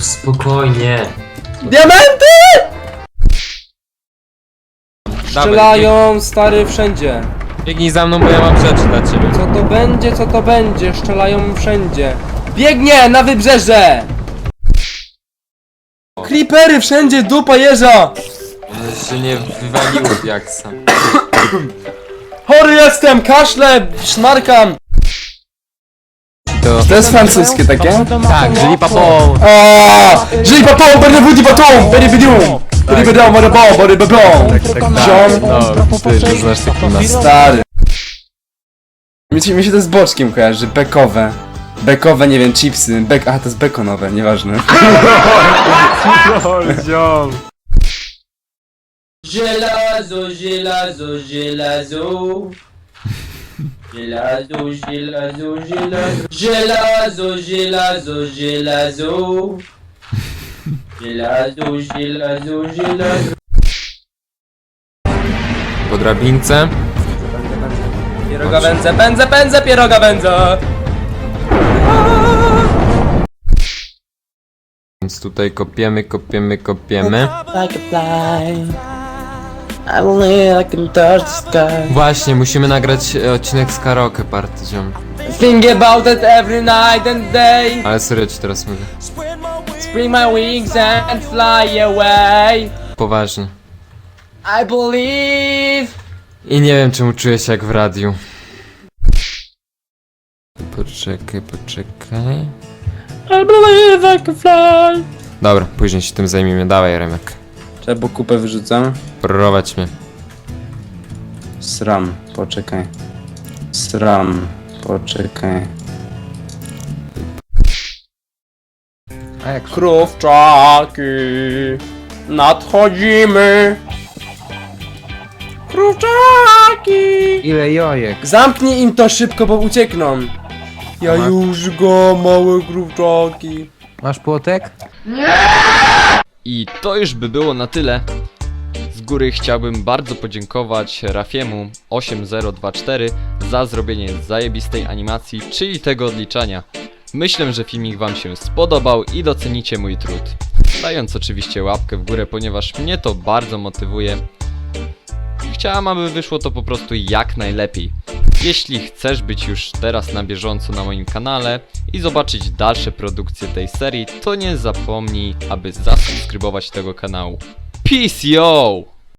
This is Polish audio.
spokojnie. Diamenty! Strzelają, stary, wszędzie. Biegnij za mną, bo ja mam rzeczy dla ciebie. Co to będzie, co to będzie? Strzelają wszędzie. Biegnie na wybrzeże! Creepery wszędzie, dupa jeża! Że się nie wywaliło jak sam. Chory jestem, kaszle, szmarkam! To... To jest francuskie takie? Tak, żyli papą. Aaa! Żyj papą, będę wudzi batą! Będę bidium! Będę bidium, będę bom, będę bom! Ziom! No, ty, że znasz taki nas. Stary. Mi się, mi się to z boczkiem kojarzy, bekowe. Bekowe, nie wiem, chipsy, bek... Aha, to jest bekonowe, nieważne. Żelazo, żelazo, żelazo. Żelazo, żelazo, żelazo. Żelazo, żelazo, żelazo. Żelazo, żelazo, żelazo. Po drabince. Pieroga wędzę, pędzę, pędzę, pieroga wędzę! Więc tutaj kopiemy, kopiemy, kopiemy. Like a fly. I believe I can touch the sky. Właśnie, musimy nagrać e, odcinek z karaoke party, ziom. Think about it every night and day. Ale serio ci teraz mówię. Spring my wings and fly away. Poważnie. I believe. I nie wiem czemu czuję się jak w radiu. Poczekaj, poczekaj. I believe I can fly. Dobra, później się tym zajmiemy. Dawaj, Remek. Czekaj, bo kupę wyrzucam. Prowadź mnie. Sram, poczekaj. Sram, poczekaj. A jak Krówczaki, nadchodzimy. Krówczaki! Ile jojek? Zamknij im to szybko, bo uciekną. Ja już go, małe krówczaki. Masz płotek? I to już by było na tyle. Z góry chciałbym bardzo podziękować Rafiemu 8024 za zrobienie zajebistej animacji, czyli tego odliczania. Myślę, że filmik wam się spodobał i docenicie mój trud. Dając oczywiście łapkę w górę, ponieważ mnie to bardzo motywuje. Chciałam, aby wyszło to po prostu jak najlepiej. Jeśli chcesz być już teraz na bieżąco na moim kanale i zobaczyć dalsze produkcje tej serii, to nie zapomnij, aby zasubskrybować tego kanału. Peace yo!